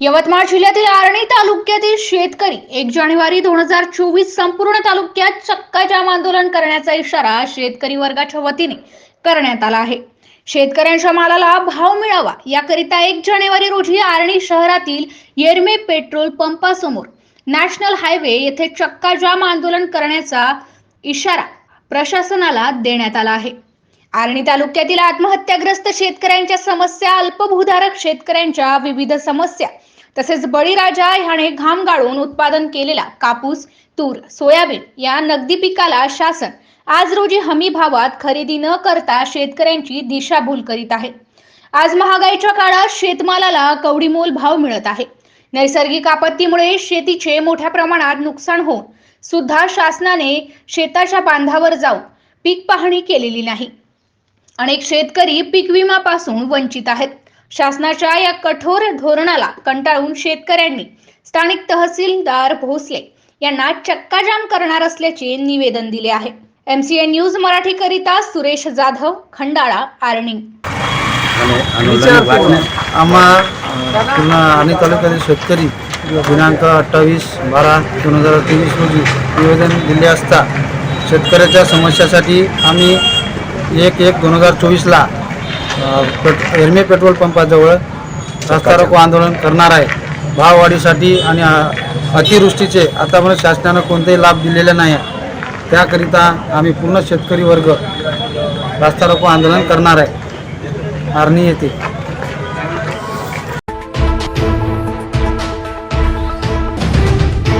यवतमाळ जिल्ह्यातील आर्णी तालुक्यातील शेतकरी एक जानेवारी दोन हजार चोवीस संपूर्ण तालुक्यात चक्का जाम आंदोलन करण्याचा इशारा शेतकरी वर्गाच्या वतीने करण्यात आला आहे. शेतकऱ्यांच्या मालाला भाव मिळावा याकरिता एक जानेवारी रोजी आर्णी शहरातील येरमे पेट्रोल पंपासमोर नॅशनल हायवे येथे चक्का जाम आंदोलन करण्याचा इशारा प्रशासनाला देण्यात आला आहे. आर्णी तालुक्यातील आत्महत्याग्रस्त शेतकऱ्यांच्या समस्या अल्पभूधारक शेतकऱ्यांच्या विविध समस्या तसेच बळीराजा ह्याने घाम गाळून उत्पादन केलेला कापूस तूर सोयाबीन या नगदी पिकाला शासन आज रोजी हमी भावात खरेदी न करता शेतकऱ्यांची दिशाभूल करीत आहे. आज महागाईच्या काळात शेतमालाला कवडीमोल भाव मिळत आहे. नैसर्गिक आपत्तीमुळे शेतीचे मोठ्या प्रमाणात नुकसान होऊन सुद्धा शासनाने शेताच्या बांधावर जाऊन पीक पाहणी केलेली नाही. अनेक शेतकरी पीक विमापासून वंचित आहेत. शासनाच्या या कठोर धोरणाला कंटाळून शेतकऱ्यांनी स्थानिक तहसीलदार भोसले यांना चक्काजाम करणार असल्याचे निवेदन दिले आहे. एमसीएन न्यूज मराठी करिता सुरेश जाधव खंडाळा आर्णी. आम्हा पूर्ण आणि तालुक्यातील शेतकरी दिनांक अठ्ठावीस बारा दोन हजार तेवीस रोजी निवेदन दिले असता शेतकऱ्याच्या समस्यासाठी आम्ही एक एक दोन हजार चोवीसला पेट एरमे पेट्रोल पंपाजवळ रस्ता रोको आंदोलन करणार आहे. भाववाढीसाठी आणि अतिवृष्टीचे आतापर्यंत शासनानं कोणतेही लाभ दिलेले नाही आहे. त्याकरिता आम्ही पूर्ण शेतकरी वर्ग रस्ता रोको आंदोलन करणार आहे. आर्णी येथे